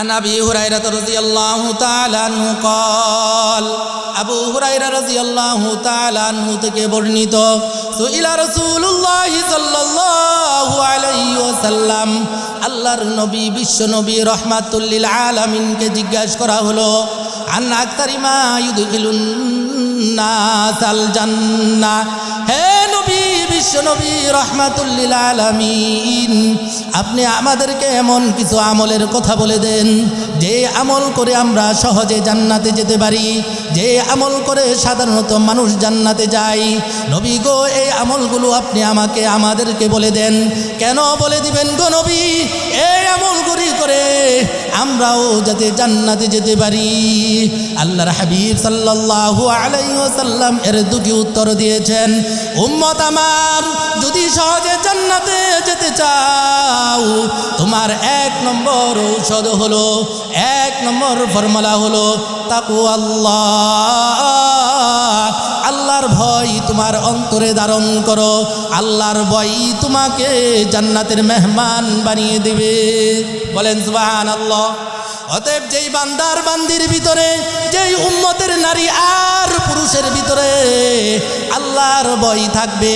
عن ابي هريره رضي الله تعالى عنه قال আবু হুরাইরা রাদিয়াল্লাহু তাআলা আনহু থেকে বর্ণিত সুইলা রাসূলুল্লাহ সাল্লাল্লাহু আলাইহি ওয়াসাল্লাম আল্লাহর নবী বিশ্ব নবী রহমাতুল লিল আলামিনকে জিজ্ঞাসা করা হলো আন আকতারি মা ইউদখিলুন নাসাল জান্নাহ হে নবী বিশ্ব নবী রহমাতুল্লিল আলামিন। আপনি আমাদেরকে এমন কিছু আমলের কথা বলে দেন, যে আমল করে আমরা সহজে জান্নাতে যেতে পারি, যে আমল করে সাধারণত মানুষ জান্নাতে যায়। নবী গো, এই আমলগুলো আপনি আমাকে, আমাদেরকে বলে দেন। কেন বলে দিবেন গো নবী? এই আমলগুলি করে আমরাও যাতে জান্নাতে যেতে পারি। আল্লাহর হাবিব সাল্লাল্লাহু আলাইহি ওয়াসাল্লাম এর দুটি উত্তর দিয়েছেন, উম্মত আমার। যদি সহজে জান্নাতে যেতে চাও, তোমার এক নম্বর ঔষধ হলো, এক নম্বর ফর্মুলা হলো তাকু আল্লাহ আল্লাহর ভয় তোমার অন্তরে ধারণ করো, আল্লাহর ভয় তোমাকে জান্নাতের মেহমান বানিয়ে দেবে। বলেন সুবাহান আল্লাহ অতএব যেই বান্দার বান্দির ভিতরে, যেই উম্মতের নারী আর পুরুষের ভিতরে আল্লাহর বই থাকবে,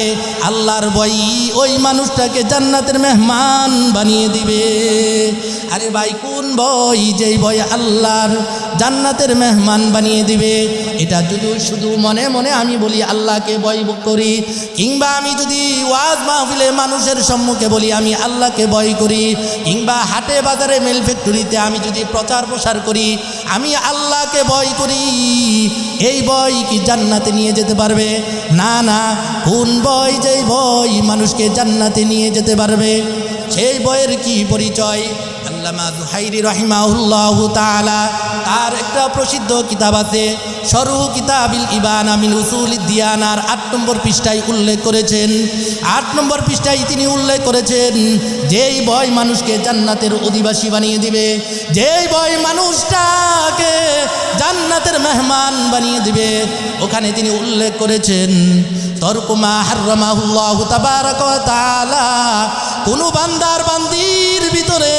আল্লাহর বই ওই মানুষটাকে জান্নাতের মেহমান বানিয়ে দিবে। আরে ভাই, কোন বই? যেই বই আল্লাহর জান্নাতের মেহমান বানিয়ে দিবে। এটা যদি শুধু মনে মনে আমি বলি, আল্লাহকে বই করি, কিংবা আমি যদি ওয়াজ মাহফিলে মানুষের সম্মুখে বলি, আমি আল্লাহকে বয় করি, কিংবা হাটে বাজারে মেল ফ্যাক্টরিতে আমি যদি প্রচার প্রসার করি, আমি আল্লাহকে ভয় করি। এই বই কি জান্নাতে নিয়ে যেতে পারবে? না না, কোন বই যেই বই মানুষকে জান্নাতে নিয়ে যেতে পারবে। সেই বইয়ের কি পরিচয়? আল্লামা জুহাইরি রহিমাউল্লাহ তার একটা প্রসিদ্ধ কিতাব আছে। সরু কিতাবিল ইবান আমিন উসুল দিয়ানার আট নম্বর পৃষ্ঠায় উল্লেখ করেছেন। আট নম্বর পৃষ্ঠায় তিনি উল্লেখ করেছেন, যেই বয় মানুষকে জান্নাতের অধিবাসী বানিয়ে দিবে, যেই বই মানুষটাকে জান্নাতের মেহমান বানিয়ে দিবে, ওখানে তিনি উল্লেখ করেছেন, তর্কুমা হার্রমাহুল্লাহ তাবারাক তাআলা কোনো বান্দার বান্দির ভিতরে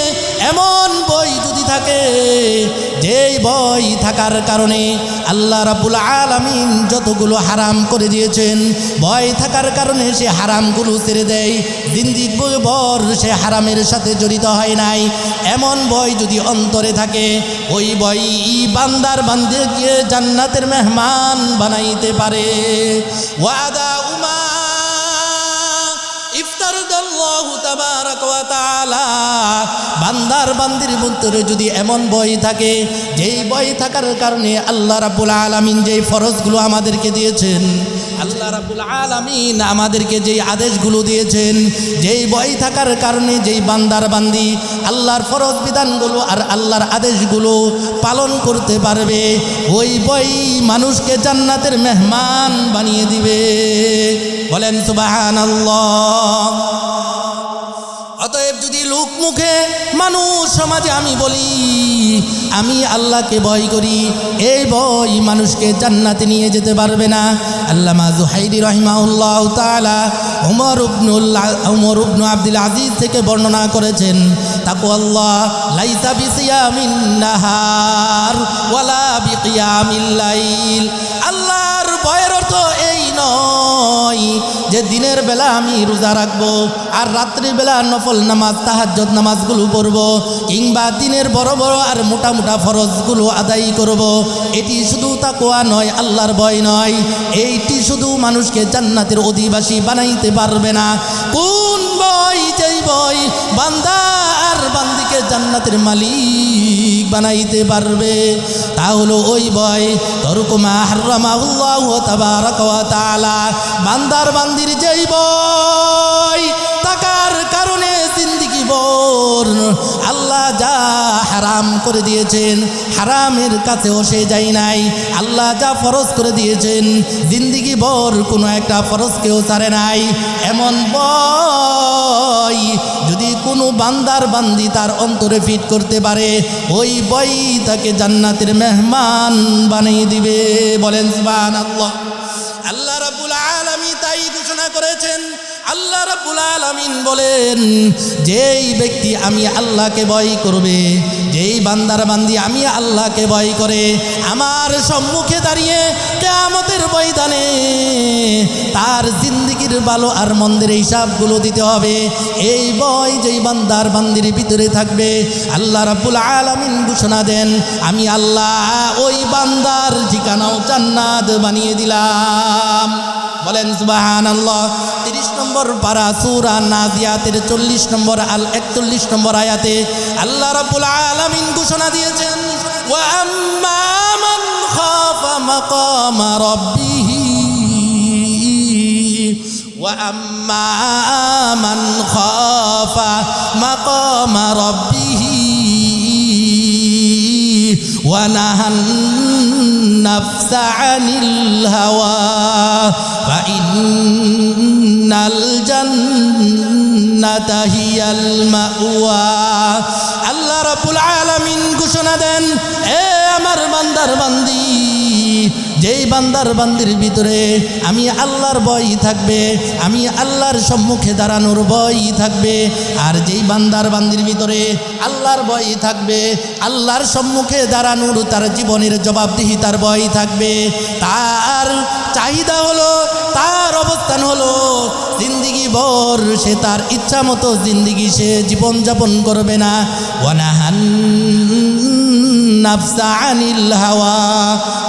এমন বই যদি থাকে, যেই বই থাকার কারণে আল্লাহ রাবুল আলামিন যতগুলো হারাম করে দিয়েছেন ভয় থাকার কারণে সে হারামগুলো ছেড়ে দেয় দিন দিন বর সে হারামের সাথে জড়িত হয় নাই। এমন বই যদি অন্তরে থাকে, ওই বই বান্দার বান্দিকে জান্নাতের মেহমান বানাইতে পারে। ওয়াদা উমা বান্দার বান্দির ভিতরে যদি এমন বই থাকে, যেই বই থাকার কারণে আল্লাহ রাব্বুল আলামিন যেই ফরজগুলো আমাদেরকে দিয়েছেন, আল্লাহ রাব্বুল আলামিন আমাদেরকে যেই আদেশগুলো দিয়েছেন, যেই বই থাকার কারণে যেই বান্দার বান্দি আল্লাহর ফরজ বিধানগুলো আর আল্লাহর আদেশগুলো পালন করতে পারবে, ওই বই মানুষকে জান্নাতের মেহমান বানিয়ে দিবে। বলেন সুবাহান যদি লোক মুখে, মানুষ সমাজে আমি বলি, আমি আল্লাহকে ভয় করি, এই ভয় মানুষকে জান্নাতে নিয়ে যেতে পারবে না। আল্লামা জুহাইরি রহিমাউল্লাহ তালা উমর উবনুল্লাহ উমর উবনু আব্দুল আজিজ থেকে বর্ণনা করেছেন তাকু আল্লাহ লাইসা বিসিয়ামিন ওয়ালা আল্লাহর ভয়ের অর্থ এই নয় যে দিনের বেলা আমি রোজা রাখব আর রাত্রির বেলা নফল নামাজ তাহাজ্জত নামাজগুলো পড়ব, কিংবা দিনের বড় বড় আর মোটা মোটা ফরজগুলো আদায় করব। এটি শুধু তাকোয়া নয়, আল্লাহর ভয় নয়। এইটি শুধু মানুষকে জান্নাতের অধিবাসী বানাইতে পারবে না। কোন বই, যেই বই বান্দা আর বান্দিকে জান্নাতের মালিক বানাইতে পারবে, তা হলো ওই বয় তরকুমা হার্রামাহুল্লাহ তাবারাক বান্দার বান্দির যেই কারণে জিন্দিগি বর আল্লাহ যা হারাম করে দিয়েছেন, হারামের কাছেও সে যায় নাই। আল্লাহ যা ফরজ করে দিয়েছেন, জিন্দিগি বর কোনো একটা ফরজকেও ছাড়ে নাই। এমন বই যদি কোনো বান্দার বান্দি তার অন্তরে ফিট করতে পারে, ওই বই তাকে জান্নাতের মেহমান বানিয়ে দিবে। বলেন, সুবহানাল্লাহ। আল্লাহ রাব্বুল আলামিন তাই ঘোষণা করেছেন আল্লাহ রাব্বুল আলামিন বলেন, যেই ব্যক্তি আমি আল্লাহকে ভয় করবে, যেই বান্দার বান্দি আমি আল্লাহকে ভয় করে, আমার সম্মুখে দাঁড়িয়ে কেয়ামতের ময়দানে তার জিন্দিগির ভালো আর মন্দির হিসাবগুলো দিতে হবে। এই বয় যেই বান্দার বান্দির ভিতরে থাকবে, আল্লাহ রাব্বুল আলামিন ঘোষণা দেন, আমি আল্লাহ ওই বান্দার ঠিকানাও জান্নাত বানিয়ে দিলাম। বলেন সুবাহান আল্লাহ তিরিশ নম্বর পারা সুরা নাজিয়াতের চল্লিশ নম্বর আল একচল্লিশ নম্বর আয়াতে আল্লাহ রাব্বুল আলামিন ঘোষণা দিয়েছেন ওয়া আম্মা মান খাফা মাকামা রাব্বিহি ওয়া আম্মা মান খাফা মাকামা রাব্বিহি ونهى النفس عن الهوى ইন্নাল জান্নাতা হিয়াল মাওয়া আল্লাহ রাব্বুল আলামিন ঘোষণা দেন এ আমার বান্দার বান্দি। যেই বান্দার বান্দির ভিতরে আমি আল্লাহর ভয় থাকবে, আমি আল্লাহর সম্মুখে দাঁড়ানোর ভয় থাকবে, আর যেই বান্দার বান্দির ভিতরে আল্লাহর ভয় থাকবে, আল্লাহর সম্মুখে দাঁড়ানোর তার জীবনের জবাবদিহিতার ভয় থাকবে। তার চাহিদা হলো, তার অবস্থান হলো, জিন্দিগি ভর সে তার ইচ্ছা মতো জিন্দিগি সে জীবনযাপন করবে না। ওয়ানাহান নাফসা আনিল হাওয়া।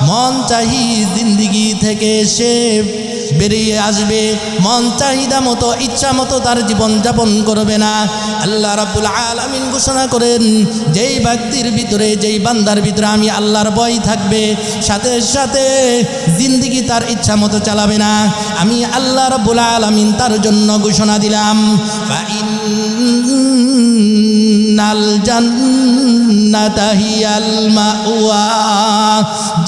মন চাহি জিন্দিগি থেকে সে বেরিয়ে আসবে। মন চাহিদা মতো, ইচ্ছা মতো তার জীবন যাপন করবে না। আল্লাহ রাব্বুল আলামিন ঘোষণা করেন, যেই ব্যক্তির ভিতরে, যেই বান্দার ভিতরে আমি আল্লাহর ভয় থাকবে, সাথে সাথে জিন্দিগি তার ইচ্ছা মতো চালাবে না। আমি আল্লাহ রাব্বুল আলামিন তার জন্য ঘোষণা দিলাম, ফা ইন্নাল জান্নাতা হিয়াল মাওয়া।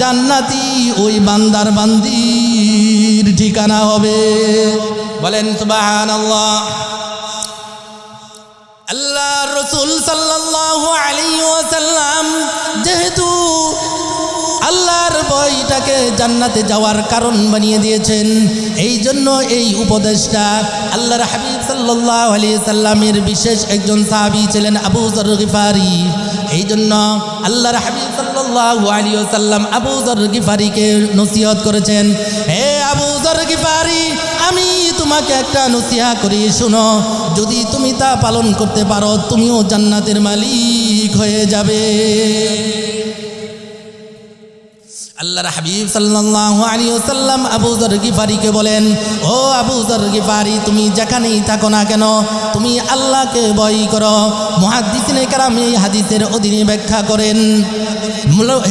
জান্নাতি ওই বান্দার বান্দির ঠিকানা হবে। বলেন, সুবহানাল্লাহ। আল্লাহ রসুল সাল্লাল্লাহু আলাইহি ওয়াসাল্লাম যেহেতু আল্লাহর বইটাকে জান্নাতে যাওয়ার কারণ বানিয়ে দিয়েছেন, এই জন্য এই উপদেশটা আল্লাহর হাবিব সাল্লাল্লাহু আলাইহি সাল্লামের বিশেষ একজন সাহাবী ছিলেন আবু যর গিফারি। এই জন্য আল্লাহর হাবিব সাল্লাল্লাহু আলাইহি সাল্লাম আবু যর গিফারিকে নসিহত করেছেন, হে আবু যর গিফারি, আমি তোমাকে একটা নসিহা করি, শুনো, যদি তুমি তা পালন করতে পারো, তুমিও জান্নাতের মালিক হয়ে যাবে। আল্লাহর হাবিব সাল্লাল্লাহু আলাইহি আবু যর গিফারিকে বলেন, ও আবু যর গিফারি, তুমি যেখানেই থাকো না কেন, তুমি আল্লাহকে ভয় করো। মুহাদ্দিসিনে কারাম হাদিসের অধীনে ব্যাখ্যা করেন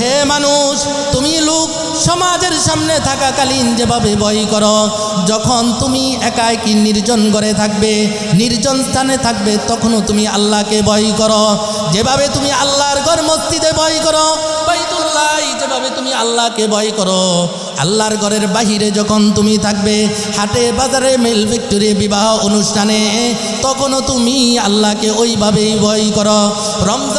হে মানুষ, তুমি লোক সমাজের সামনে থাকাকালীন যেভাবে ভয় করো, যখন তুমি একা কি নির্জন ঘরে থাকবে, নির্জন স্থানে থাকবে, তখনও তুমি আল্লাহকে ভয় করো। যেভাবে তুমি আল্লাহর ঘর মসজিদে ভয় করো যেভাবে তুমি আল্লাহকে ভয় করো, আল্লাহর ঘরের বাহিরে যখন তুমি থাকবে, হাটে বাজারে মেল ফ্যাক্টরি বিবাহ অনুষ্ঠানে, তখনও তুমি আল্লাহকে ওইভাবেই ভয় করো। রমজান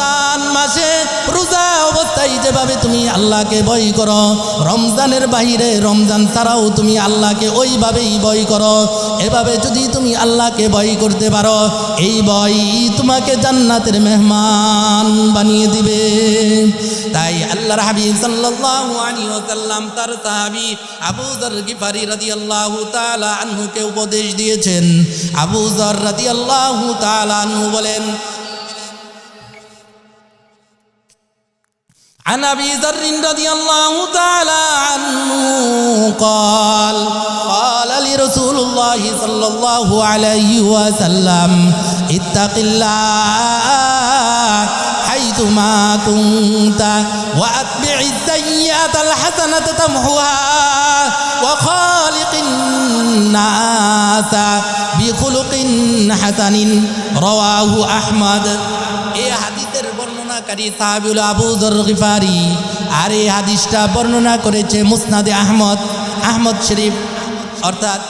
মাসে রোজা অবস্থায় যেভাবে তুমি আল্লাহকে ভয় করো, রমজানের বাহিরে রমজান ছাড়াও তুমি আল্লাহকে ওইভাবেই ভয় করো। এভাবে যদি তুমি আল্লাহকে ভয় করতে পারো, এই বই তোমাকে জান্নাতের মেহমান বানিয়ে দিবে। তাই আল্লাহর হাবিব সাল্লাল্লাহু আলাইহি ওয়াসাল্লাম, তার সাহাবী আবু যর গিফারি রাদিয়াল্লাহু তাআলা আনহুকে উপদেশ দিয়েছেন। আবু যর রাদিয়াল্লাহু তাআলা আনহু বলেন عن أبي ذر رضي الله تعالى عنه قال قال لرسول الله صلى الله عليه وسلم اتق الله حيثما كنت وأتبع السيئة الحسنة تمحها وخالق الناس بخلق حسن رواه أحمد. إيه বর্ণনাকারী সাহাবিউল আবু যর গিফারি। আর এই হাদিসটা বর্ণনা করেছে মুসনাদে আহমদ আহমদ শরীফ। অর্থাৎ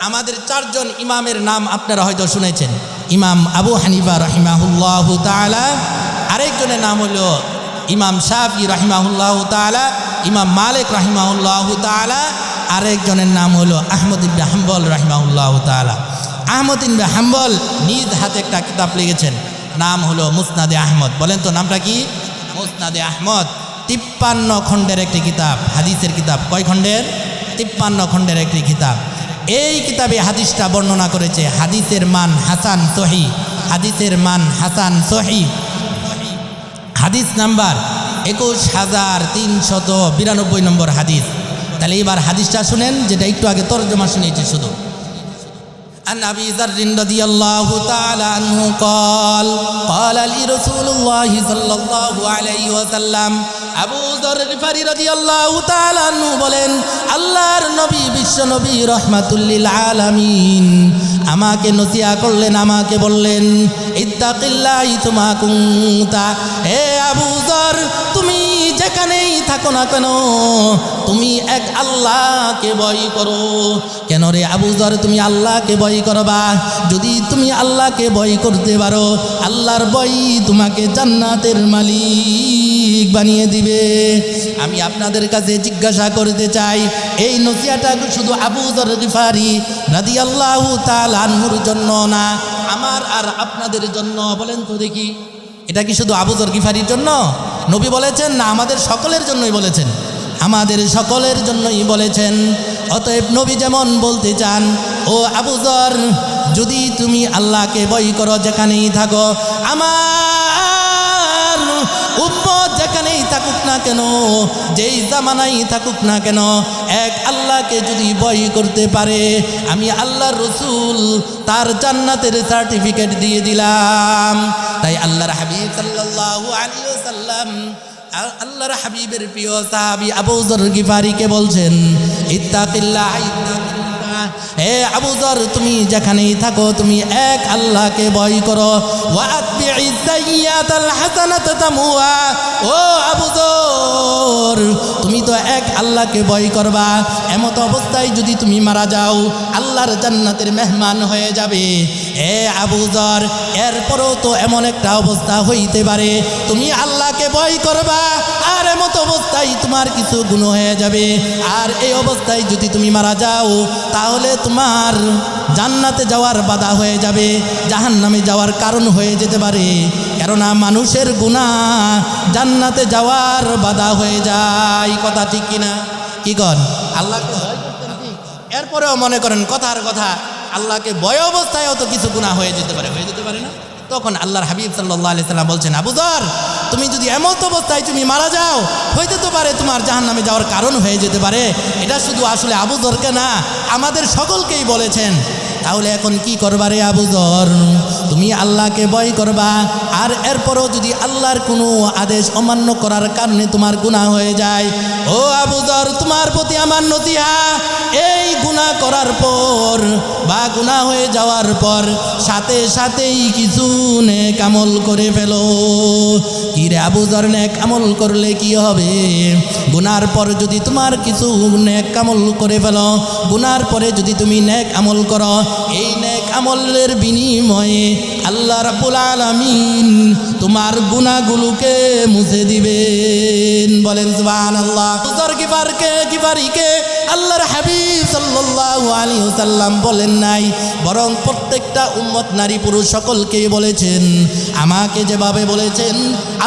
আমাদের চারজন ইমামের নাম আপনারা হয়তো শুনেছেন। ইমাম আবু হানিফা রহিমাহুল্লাহ তাআলা, আরেকজনের নাম হলো ইমাম শাফি রহিমাহুল্লাহ তাআলা, ইমাম মালিক রহিমাহুল্লাহ তাআলা, আরেকজনের নাম হলো আহমদ ইবনে হাম্বল রহিমাহুল্লাহ তাআলা। আহমদ ইনবে হাম্বল নিজ হাতে একটা কিতাব লিখেছেন। নাম হলো মুসনাদে আহমদ। বলেন তো নামটা কি? মুসনাদে আহমদ। তিপ্পান্ন খণ্ডের একটি কিতাব, হাদিসের কিতাব। কয় খণ্ডের? তিপ্পান্ন খণ্ডের একটি কিতাব। এই কিতাবে হাদিসটা বর্ণনা করেছে, হাদিসের মান হাসান সহি। হাদিসের মান হাসান সহি। হাদিস নাম্বার একুশ হাজার তিনশত বিরানব্বই নম্বর হাদিস। তাহলে এবার হাদিসটা শুনেন, যেটা একটু আগে তর্জমা শুনিয়েছি শুধু। عن ابي ذر رضي الله تعالى عنه قال قال لي رسول الله صلى الله عليه وسلم আবু যর গিফারি রাদিয়াল্লাহু তাআলা আনহু বলেন আল্লাহর নবী বিশ্ব নবী রহমাতুল্লিল আলামিন আমাকে নসিয়া করলেন আমাকে বললেন ইত্তাকিল্লাহি তুমা কুনতা হে আবু যর তুমি যেখানেই থাকো না কেন, তুমি এক আল্লাহকে ভয় করো। কেন রে আবু যর তুমি আল্লাহকে ভয় করবা? যদি তুমি আল্লাহকে ভয় করতে পারো, আল্লাহর ভয় তোমাকে জান্নাতের মালিক বানিয়ে দিবে। আমি আপনাদের কাছে জিজ্ঞাসা করতে চাই, এই নসিয়াটা শুধু আবু যর গিফারি রাদি আল্লাহ তালানহুর জন্য না, আমার আর আপনাদের জন্য? বলেন তো দেখি। এটা কি শুধু আবু যর গিফারির জন্য? নবী বলেছেন, না, আমাদের সকলের জন্যই বলেছেন। আমাদের সকলের জন্যই বলেছেন। অতএব নবী যেমন বলতে চান, ও আবুজর যদি তুমি আল্লাহকে বই করো যেখানেই থাকো, আমার উম্মত যেখানেই থাকুক না কেন, যেই জামানাই থাকুক না কেন, এক আল্লাহকে যদি বই করতে পারে, আমি আল্লাহর রসুল, তার জান্নাতের সার্টিফিকেট দিয়ে দিলাম তাই আল্লাহর হাবিব সাল্লাল্লাহু আলী সাল্লাম আল্লাহর হাবিবের প্রিয় সাহাবি আবু যর গিফারিকে বলছেন, ইত্তাকিল্লাহ। হে আবু যর, তুমি যেখানেই থাকো, তুমি এক আল্লাহকে ভয় করো। ও আবু যর, তুমি তো এক আল্লাহকে ভয় করবা। এমত অবস্থায় যদি তুমি মারা যাও, আল্লাহর জান্নাতের মেহমান হয়ে যাবে। এ আবু যর, এরপরও তো এমন একটা অবস্থা হইতে পারে। তুমি আল্লাহকে ভয় করবা। আর এমত অবস্থায় তোমার কিছু গুণ হয়ে যাবে। আর এই অবস্থায় যদি তুমি মারা যাও, তাহলে তোমার জান্নাতে যাওয়ার বাধা হয়ে যাবে জাহান নামে যাওয়ার কারণ হয়ে যেতে পারে। কেননা মানুষের গুণা জান্নাতে যাওয়ার বাধা হয়ে যায়। কথা ঠিক কিনা? কি ভয় করতেন এরপরেও মনে করেন কথার কথা, আল্লাহকে ভয় অবস্থায়ও তো কিছু গুণা হয়ে যেতে পারে। হয়ে যেতে পারে না? তখন আল্লাহর হাবিব সাল্লাহ আলি সাল্লাম বলছেন আবুদর তুমি যদি এমত অবস্থায় তুমি মারা যাও, হইতে তো পারে তোমার জাহান নামে যাওয়ার কারণ হয়ে যেতে পারে। এটা শুধু আসলে আবুদরকে না, আমাদের সকলকেই বলেছেন। তাহলে এখন কি করবা রে আবুদর তুমি আল্লাহকে ভয় করবা আর এরপরও যদি আল্লাহর কোনো আদেশ অমান্য করার কারণে তোমার গুণা হয়ে যায়, ও আবুদর তোমার প্রতি আমার নতিহা এই গুণা করার পর বা গুণা হয়ে যাওয়ার পর সাথে সাথেই কিছু নেক আমল করে ফেলো। কি রে আবুদর নেক আমল করলে কি হবে? গুনার পর যদি তোমার কিছু নেক আমল করে ফেলো গুনার পরে যদি তুমি নেক আমল করো, এই নেক আমলের বিনিময়ে আল্লাহ রাব্বুল আলামিন তোমার গুনাহগুলোকে মুছে দিবেন। বলেন, সুবহানাল্লাহ। উজর কিফারকে কিফারিকে আল্লাহর হাবিব সাল্লাল্লাহু আলাইহি ওয়াসাল্লাম বলেন নাই, বরং প্রত্যেকটা উম্মত নারী পুরুষ সকলকেই বলেছেন। আমাকে যেভাবে বলেছেন,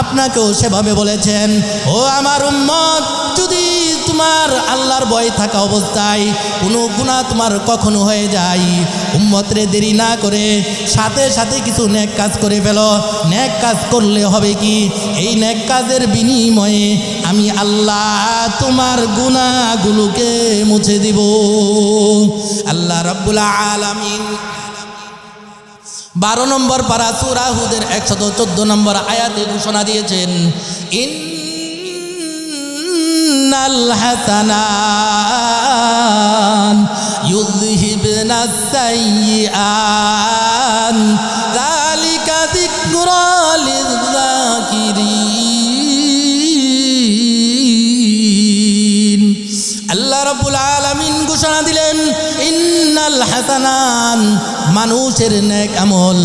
আপনাকেও সেভাবে বলেছেন। ও আমার উম্মত, যদি তোমার আল্লাহর ভয় থাকা অবস্থায় কোনো গুণা তোমার কখনো হয়ে যায়, উম্মতরে দেরি না করে সাথে সাথে কিছু নেক কাজ করে ফেলো। নেক কাজ করলে হবে কি? এই নেক কাজের বিনিময়ে আমি আল্লাহ তোমার গুণাগুলোকে মুছে দিব। আল্লাহ রব্বুল আলামিন বারো নম্বর পারা সুরাহুদের একশত চোদ্দ নম্বর আয়াতে ঘোষণা দিয়েছেন, ইন্নাল যিকরা লিয-যাকিরিন আল্লাহ রাব্বুল আলামিন ঘোষণা দিলেন ইন্নাল হাসানান মানুষের নেক আমল।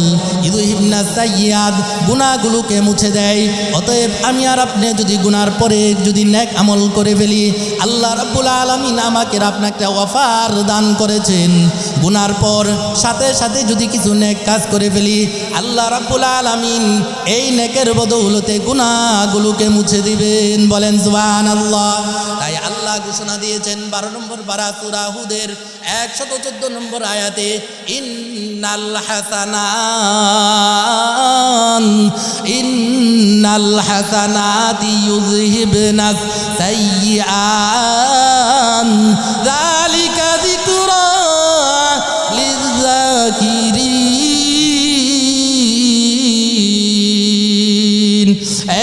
ইদুহিবনা সাইয়াদ গুণাগুলোকে মুছে দেয়। অতএব আমি আর আপনি যদি গুনার পরে যদি নেক আমল করে ফেলি, আল্লাহ রাব্বুল আলামিন আমাকে আপনাকে অফার দান করেছেন। গুনার পর সাথে সাথে যদি কিছু নেক কাজ করে ফেলি, আল্লাহ রাব্বুল আলামিন এই নেকের বদৌলতে গুনাহগুলোকে মুছে দিবেন। বলেন, সুবহানাল্লাহ। তাই আল্লাহ ঘোষণা দিয়েছেন, বারো নম্বর বারা হুদের একশত চোদ্দ নম্বর আয়াতে, ইন্নাল হাসানান, ইন্নাল হাসানাতি ইউযহিবনা সাইয়্যান যালিকা যিকরা লিযাকিরিন।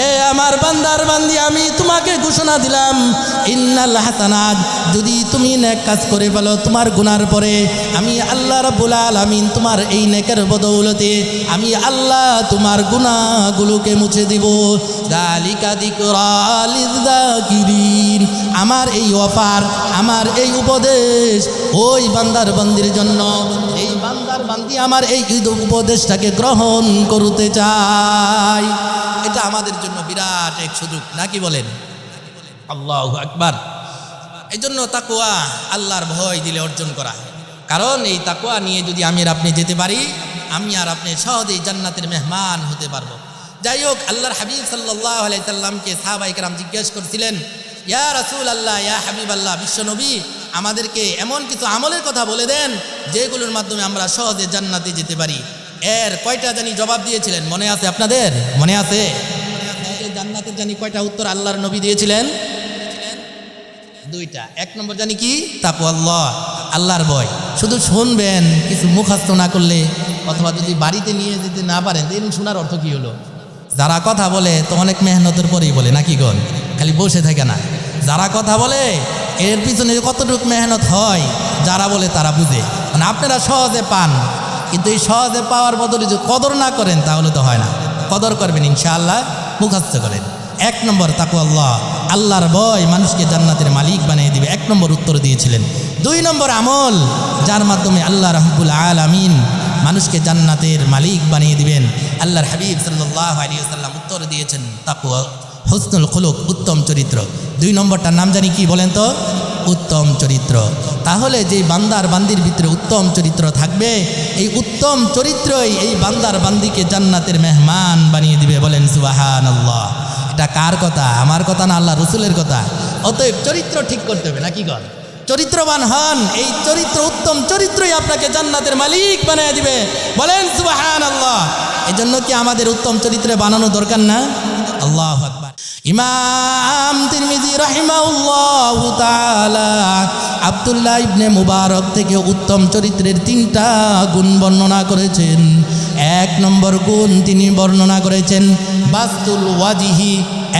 এ আমার বান্দার বান্দি, আমি তোমাকে ঘোষণা দিলাম ইন্নাল হাসানাত, যদি তুমি নেক কাজ করে ফেলো তোমার গুনার পরে, আমি আল্লাহ রাব্বুল আলামিন তোমার এই নেকের বদৌলতে আমি আল্লাহ তোমার গুনাহগুলোকে মুছে দিব। যিকরা লিযাকিরিন আমার এই অফার, আমার এই উপদেশ, ওই বান্দার বান্দির জন্য এই বান্দার বান্দি আমার এই উপদেশটাকে গ্রহণ করতে চাই এটা আমাদের জন্য বিরাট এক সুযোগ নাকি বলেন? আল্লাহ আকবার। এই জন্য তাকুয়া আল্লাহর ভয় দিলে অর্জন করা। কারণ এই তাকুয়া নিয়ে যদি আমি আর আপনি যেতে পারি, আমি আর আপনি সহজেই জান্নাতের মেহমান হতে পারব। যাই হোক, আল্লাহর হাবিব সাল্লাহ আলাইসাল্লামকে সাহাবাইকরাম জিজ্ঞেস করছিলেন, ইয়া রাসূল আল্লাহ ইয়া হাবিব আল্লাহ বিশ্বনবী আমাদেরকে এমন কিছু আমলের কথা বলে দেন, যেগুলোর মাধ্যমে আমরা সহজে জান্নাতে যেতে পারি। এর কয়টা জানি জবাব দিয়েছিলেন, মনে আছে আপনাদের? মনে আছে? জান্নাতের জানি কয়টা উত্তর আল্লাহর নবী দিয়েছিলেন? দুইটা। এক নম্বর জানি কি? তাকু আল্লাহ আল্লাহর ভয়। শুধু শুনবেন, কিছু মুখাস্ত না করলে, অথবা যদি বাড়িতে নিয়ে যেতে না পারেন তাহলে শোনার অর্থ কি হলো? যারা কথা বলে, তো অনেক মেহনতের পরেই বলে, নাকি গণ খালি বসে থাকে না। যারা কথা বলে, এর পিছনে কতটুকু মেহনত হয়, যারা বলে তারা বুঝে। মানে আপনারা সহজে পান, কিন্তু এই সহজে পাওয়ার বদলে যদি কদর না করেন, তাহলে তো হয় না। কদর করবেন, ইনশাআল্লাহ মুখাস্ত করেন। এক নম্বর তাকু আল্লাহ আল্লাহর বয় মানুষকে জান্নাতের মালিক বানিয়ে দিবে। এক নম্বর উত্তর দিয়েছিলেন। দুই নম্বর আমল, যার মাধ্যমে আল্লাহ রহমুল আল আমিন মানুষকে জান্নাতের মালিক বানিয়ে দিবেন। আল্লাহর হাবিব সাল্লাহ আলিয়াল্লাম উত্তর দিয়েছেন তাকু হসনুল খুলুক, উত্তম চরিত্র। দুই নম্বরটার নাম জানি কি বলেন তো? উত্তম চরিত্র। তাহলে যে বান্দার বান্দির ভিতরে উত্তম চরিত্র থাকবে, এই উত্তম চরিত্রই এই বান্দার বান্দিকে জান্নাতের মেহমান বানিয়ে দিবে বলেন সুবাহান আল্লাহ এটা কার কথা? আমার কথা না আল্লাহ রসুলের কথা? অতএব চরিত্র ঠিক করতে হবে, নাকি কর চরিত্রবান হন, এই চরিত্র উত্তম চরিত্রই আপনাকে জান্নাতের মালিক বানিয়ে দিবে। বলেন সুবাহান আল্লাহ জন্য কি আমাদের উত্তম চরিত্রে বানানো দরকার না? আল্লাহ ইমাম তিরমিজি রাহিমাহুল্লাহ তাআলা আব্দুল্লাহ ইবনে মুবারক থেকে উত্তম চরিত্রের তিনটা গুণ বর্ণনা করেছেন। এক নম্বর গুণ তিনি বর্ণনা করেছেন বাস্তুল ওয়াজিহি,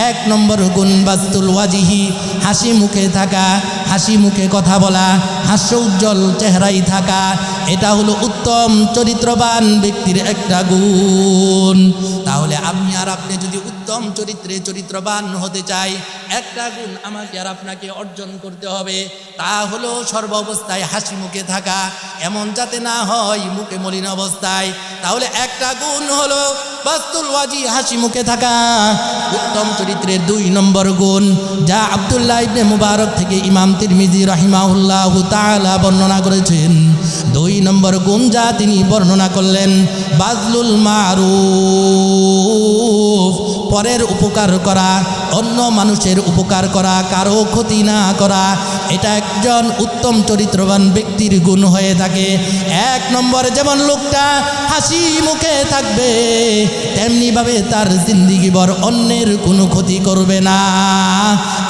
এক নম্বর গুণ বাস্তুল ওয়াজিহি। হাসি মুখে থাকা, হাসি মুখে কথা বলা, হাস্য উজ্জ্বল চেহারাই থাকা, এটা হলো উত্তম চরিত্রবান ব্যক্তির একটা গুণ। তাহলে আপনি আর আপনি যদি উত্তম চরিত্রে চরিত্রবান হতে চাই। একটা গুণ আমাকে আর আপনাকে অর্জন করতে হবে, তা হলো সর্ব অবস্থায় হাসি মুখে থাকা। এমন যাতে না হয় মুখে মলিন অবস্থায়। তাহলে একটা গুণ হলো বাস্তুল ওয়াজি, হাসি মুখে থাকা। উত্তম চরিত্রের দুই নম্বর গুণ, যা আবদুল্লাহ ইবনে মুবারক থেকে ইমাম তিরমিজি রাহিমাহুল্লাহ তাআলা বর্ণনা করেছেন। দুই নম্বর গুণ যা তিনি বর্ণনা করলেন, বাজলুল মারুফ। পরের উপকার করা, অন্য মানুষের উপকার করা, কারও ক্ষতি না করা, এটা একজন উত্তম চরিত্রবান ব্যক্তির গুণ হয়ে থাকে। এক নম্বর, যেমন লোকটা হাসি মুখে থাকবে, তেমনিভাবে তার জিন্দিগিবর অন্যের কোনো ক্ষতি করবে না।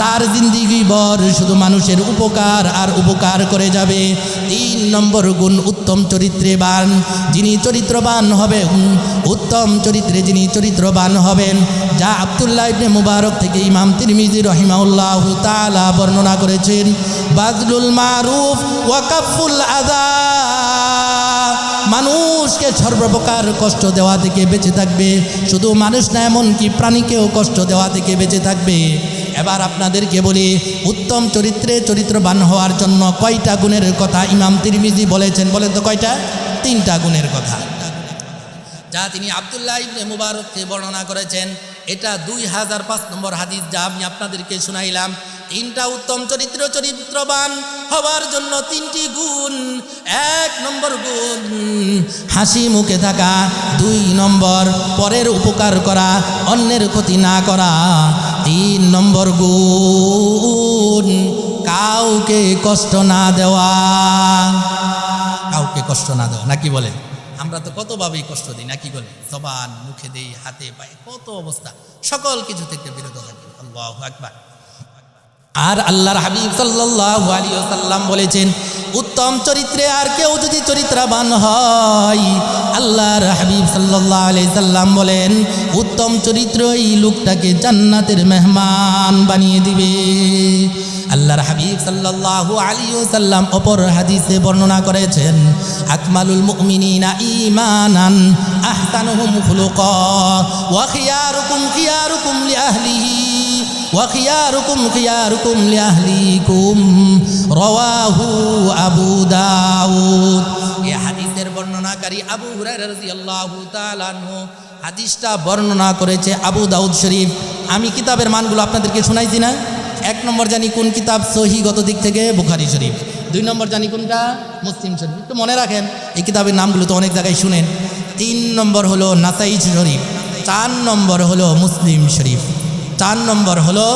তার জিন্দিগিবর শুধু মানুষের উপকার আর উপকার করে যাবে। তিন নম্বর গুণ উত্তম চরিত্রেবান, যিনি চরিত্রবান হবেন, উত্তম চরিত্রে যিনি চরিত্রবান হবেন যা আবদুল্লাহ ইবনে মুবারক থেকে ইমাম তিরমিজি রহিমাউল্লাহ তালা বর্ণনা করেছেন বাজলুল মারুফ ওয়াকাফুল আদা মানুষকে সর্বপ্রকার কষ্ট দেওয়া থেকে বেঁচে থাকবে, শুধু মানুষ না, এমনকি প্রাণীকেও কষ্ট দেওয়া থেকে বেঁচে থাকবে। এবার আপনাদেরকে বলি, উত্তম চরিত্রে চরিত্রবান হওয়ার জন্য কয়টা গুণের কথা ইমাম তিরমিজি বলেছেন বলেন তো কয়টা? তিনটা গুণের কথা। যা তিনি আবদুল্লাহ ইবনে মুবারককে বর্ণনা করেছেন এটা দুই হাজার পাঁচ নম্বর হাদিস যা আমি আপনাদেরকে শুনাইলাম। তিনটা উত্তম চরিত্র চরিত্রবান হওয়ার জন্য তিনটি গুণ। এক নম্বর গুণ, হাসি মুখে থাকা। দুই নম্বর, পরের উপকার করা, অন্যের ক্ষতি না করা। তিন নম্বর গুণ, কাউকে কষ্ট না দেওয়া। কাউকে কষ্ট না দেওয়া নাকি বলেন? আমরা তো কতভাবেই কষ্ট দিই নাকি বলে? জবান, মুখে দিই, হাতে পায়ে, কত অবস্থা। সকল কিছু থেকে বিরত থাকি। আল্লাহ আকবার। আর আল্লাহর হাবিব সাল্লাল্লাহু আলাইহি ওয়াসাল্লাম বলেছেন, উত্তম চরিত্রে আর কেউ যদি চরিত্রবান হয়, আল্লাহর হাবিব সাল্লাল্লাহু আলাইহি সাল্লাম বলেন, উত্তম চরিত্র এই লোকটাকে জান্নাতের মেহমান বানিয়ে দিবে। আল্লাহর হাবিব সাল্লাল্লাহু আলাইহি ওয়াসাল্লাম অপর হাদিসে বর্ণনা করেছেন আকমালুল মুমিনিনা ঈমানান আহসানুহুম খুলুকা ওয়া খিয়ারুকুম খিয়ারুকুম লিআহলিহি وخياركم خياركم لأهليكم رواه أبو داود এই হাদিসের বর্ণনাকারী আবু হুরায়রা রাদিয়াল্লাহু তাআলা আনহু হাদিসটা বর্ণনা করেছে আবু দাউদ শরীফ আমি কিতাবের মানগুলো আপনাদেরকে শোনাইছি না এক নম্বর জানি কোন কিতাব সহিগত দিক থেকে? বুখারি শরীফ। দুই নম্বর জানি কোনটা? মুসলিম শরীফ। একটু মনে রাখেন, এই কিতাবের নামগুলো তো অনেক জায়গায় শুনেন। তিন নম্বর হলো নাসাই শরীফ, চার নম্বর হলো মুসলিম শরীফ, চার নম্বর হলো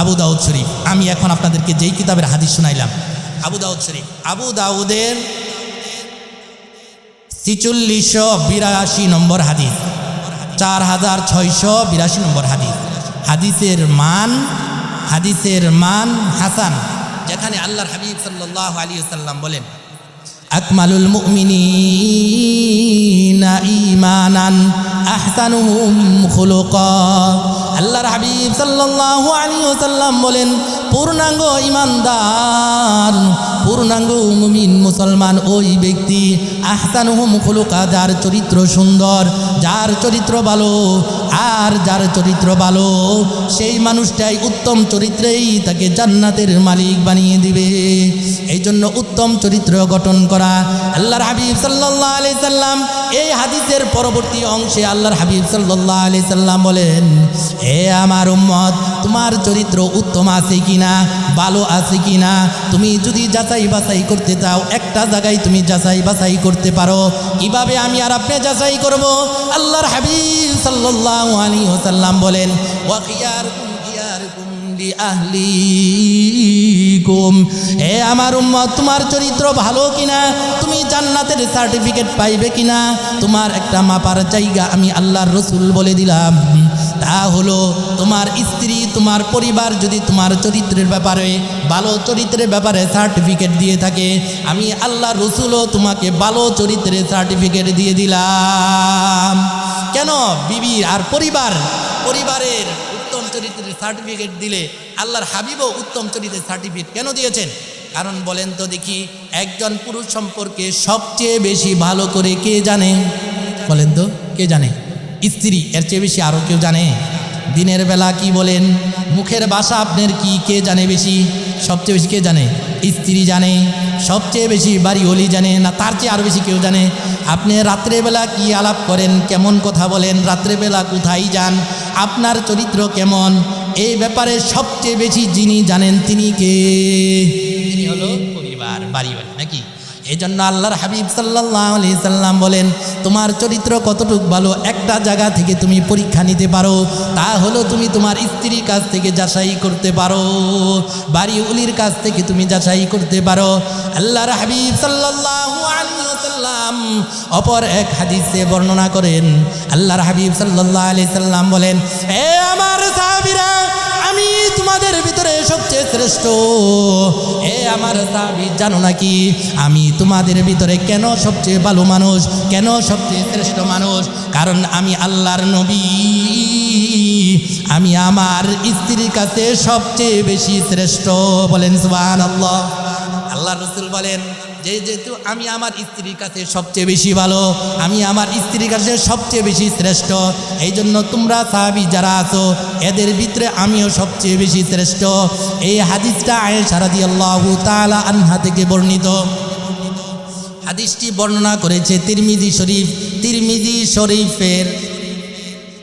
আবু দাউদ শরীফ। আমি এখন আপনাদেরকে যেই কিতাবের হাদিস শুনাইলাম, আবু দাউদ শরীফ। আবু দাউদের ছিচল্লিশশো বিরাশি নম্বর হাদিস, চার হাজার ছয়শো বিরাশি নম্বর হাদিস। হাদিসের মান হাদিসের মান হাসান, যেখানে আল্লাহর হাবিব সাল্লাহ আলী সাল্লাম বলেন, আকমালুল মুমিনিনা ঈমানান আহসানুহুম খুলুকা। আল্লাহর হাবিব সাল্লাল্লাহু আলাইহি ওয়াসাল্লাম বলেন, পূর্ণাঙ্গ ঈমানদার পূর্ণাঙ্গ মুমিন মুসলমান ওই ব্যক্তি আহসানুহুম খুলুকা, যার চরিত্র সুন্দর, যার চরিত্র ভালো, আর যার চরিত্র ভালো, সেই মানুষটাই উত্তম চরিত্রেই তাকে জান্নাতের মালিক বানিয়ে দিবে। এই জন্য উত্তম চরিত্র গঠন করা আল্লাহর হাবিব সাল্লাহ আলি সাল্লাম। এই হাদিসের পরবর্তী অংশে আল্লাহর হাবিব সাল্লাহ আলি সাল্লাম বলেন, হে আমার উম্মত, তোমার চরিত্র উত্তম আছে কিনা, ভালো আছে কিনা? তুমি যদি যাচাই বাছাই করতে চাও, একটা জায়গায় তুমি যাচাই বাছাই করতে পারো। কীভাবে আমি আর আপনি যাচাই করব। আল্লাহর হাবিব সাল্লাল্লাহু আলাইহি ওয়াসাল্লাম বলেন, ওয়া লিআহলিকুম এ আমার উম্মত, তোমার চরিত্র ভালো কিনা? তুমি জান্নাতের সার্টিফিকেট পাইবে কিনা? তোমার একটা মাপার জায়গা আমি আল্লাহর রসুল বলে দিলাম। তা হলো, তোমার স্ত্রী, তোমার পরিবার যদি তোমার চরিত্রের ব্যাপারে, ভালো চরিত্রের ব্যাপারে সার্টিফিকেট দিয়ে থাকে, আমি আল্লাহ রসুলও তোমাকে ভালো চরিত্রের সার্টিফিকেট দিয়ে দিলাম। কেন? বিবি আর পরিবার? পরিবারের চরিত্রের সার্টিফিকেট দিলে আল্লাহর হাবিবও উত্তম চরিত্রের সার্টিফিকেট কেন দিয়েছেন? কারণ বলেন তো দেখি, একজন পুরুষ সম্পর্কে সবচেয়ে বেশি ভালো করে কে জানে? বলেন তো, কে জানে? স্ত্রী, এর চেয়ে বেশি আরও কেউ জানে? দিনের বেলা কি বলেন? মুখের বাসা আপনার কি, কে জানে বেশি? সবচেয়ে বেশি কে জানে? স্ত্রী জানে, সবচেয়ে বেশি বাড়ি অলি জানে, না তার চেয়ে আরও বেশি কেউ জানে? আপনি রাত্রেবেলা কি আলাপ করেন? কেমন কথা বলেন? রাত্রেবেলা কোথায় যান? আপনার চরিত্র কেমন? এই ব্যাপারে সবচেয়ে বেশি যিনি জানেন তিনি কে? তিনি হলো পরিবার বাড়ি বাড়ি নাকি এই জন্য আল্লাহর হাবিব সাল্লাহ আলি সাল্লাম বলেন, তোমার চরিত্র কতটুক ভালো? একটা জায়গা থেকে তুমি পরীক্ষা নিতে পারো। তা হলো তুমি তোমার স্ত্রীর কাছ থেকে যাচাই করতে পারো। বাড়ি উলির কাছ থেকে তুমি যাচাই করতে পারো। আল্লাহর হাবিব সাল্লাহ সাল্লাম অপর এক হাদিসে বর্ণনা করেন। আল্লাহর হাবিব সাল্লাহ আলি সাল্লাম বলেন, এ আমার সাহাবিরা আমি তোমাদের ভিতরে সবচেয়ে শ্রেষ্ঠ। এ আমার দাবি জানো নাকি আমি তোমাদের ভিতরে কেন সবচেয়ে ভালো মানুষ, কেন সবচেয়ে শ্রেষ্ঠ মানুষ? কারণ আমি আল্লাহর নবী। আমি আমার স্ত্রীর কাছে সবচেয়ে বেশি শ্রেষ্ঠ। বলেন সুবাহ আল্লাহ আল্লাহ রসুল বলেন যেহেতু আমি আমার স্ত্রীর কাছে সবচেয়ে বেশি ভালো, আমি আমার স্ত্রীর কাছে সবচেয়ে বেশি শ্রেষ্ঠ এই জন্য তোমরা সাহাবি যারা আছো, এদের ভিতরে আমিও সবচেয়ে বেশি শ্রেষ্ঠ। এই হাদিসটা আয়ে সারাদি আল্লাহ তালা আনহা থেকে বর্ণিত। হাদিসটি বর্ণনা করেছে তিরমিজি শরীফ। তিরমিজি শরীফের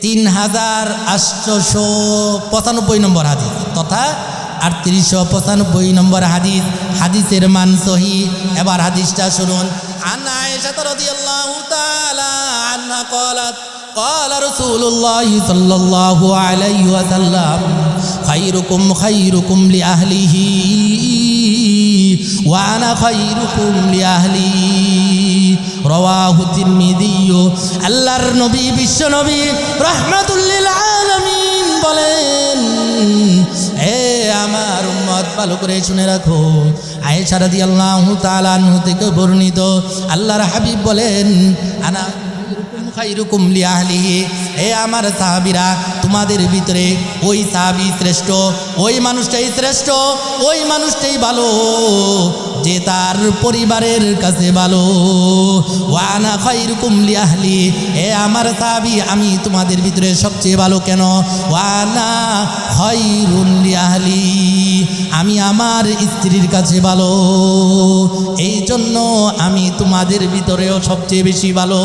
তিন হাজার আটশোশো পঁচানব্বই নম্বর হাদিস, তথা আটত্রিশশো পঁচানব্বই নম্বর হাদিস হাদিসের মান সহি এবার হাদিসটা শুনুন আন্না আয়েশা রাদিয়াল্লাহু তাআলা আনহা قالت قال رسول الله صلى الله عليه وسلم خيركم خيركم لأهله وأنا خيركم لأهلي রওয়াহু তিরমিজি আল্লাহর নবী বিশ্ব নবী রহমাতুল্লিল আলামিন বলেন হে আমার উম্মত, ভালো করে শুনে রাখো। আয়েশা রাদিয়াল্লাহু তাআলা আনহু থেকে বর্ণিত, আল্লাহর হাবিব বলেন, আনা খাইরুকুম লিয়াহলিহি হে আমার সাহাবীরা তোমাদের ভিতরে ওই সাহাবী শ্রেষ্ঠ, ওই মানুষটাই শ্রেষ্ঠ, ওই মানুষটাই ভালো, যে তার পরিবারের কাছে ভালো। ওয়ানা খাইরুকুম লিয়াহলি হে আমার সাহাবী, আমি তোমাদের ভিতরে সবচেয়ে ভালো কেন? ওয়ানা খাইরুন লিয়াহলি আমি আমার স্ত্রীর কাছে ভালো এই জন্য আমি তোমাদের ভিতরেও সবচেয়ে বেশি ভালো।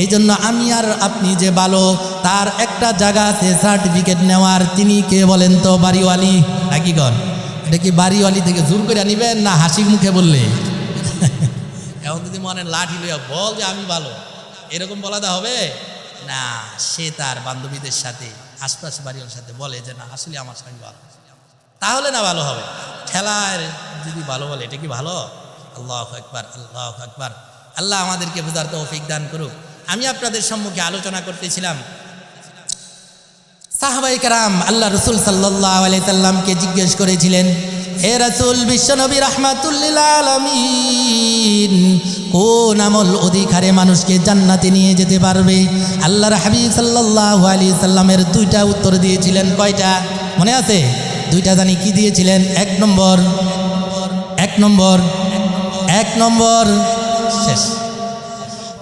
এই জন্য আমি আর আপনি যে ভালো, তার একটা জায়গা আছে সার্টিফিকেট নেওয়ার তিনি কে বলেন তো বাড়িওয়ালি? নাকি গন এটা কি বাড়িওয়ালি থেকে জোর করে নিবেন না হাসি মুখে বললে? এখন যদি মনে লাঠি লইয়া বল যে আমি ভালো, এরকম বলাতে হবে? না, সে তার বান্ধবীদের সাথে, আশপাশে বাড়িওয়ালার সাথে বলে যে না, আসলে আমার স্বামী ভালো। তাহলে না ভালো হবে? ঠেলার যদি ভালো বলে, এটা কি ভালো? আল্লাহ একবার আল্লাহ একবার আল্লাহ আমাদেরকে বোঝার তৌফিক দান করুক। আমি আপনাদের সম্মুখে আলোচনা করতেছিলাম সাহাবাই কারাম আল্লাহ রসুল সাল্লাহ আলাইসাল্লামকে জিজ্ঞেস করেছিলেন, হে রসুল, বিশ্বনবী রহমাতুল্লিল আলমিন, কোন আমল অধিকারে মানুষকে জান্নাতে নিয়ে যেতে পারবে? আল্লাহর হাবিব সাল্লাহ আলী সাল্লামের দুইটা উত্তর দিয়েছিলেন, কয়টা? মনে আছে? দুইটা জানি কি দিয়েছিলেন? এক নম্বর এক নম্বর এক নম্বর, শেষ।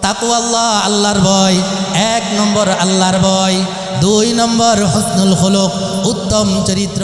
তাকু আল্লাহ আল্লাহর ভয়। এক নম্বর আল্লাহর ভয়। দুই নম্বর হসনুল হলক উত্তম চরিত্র।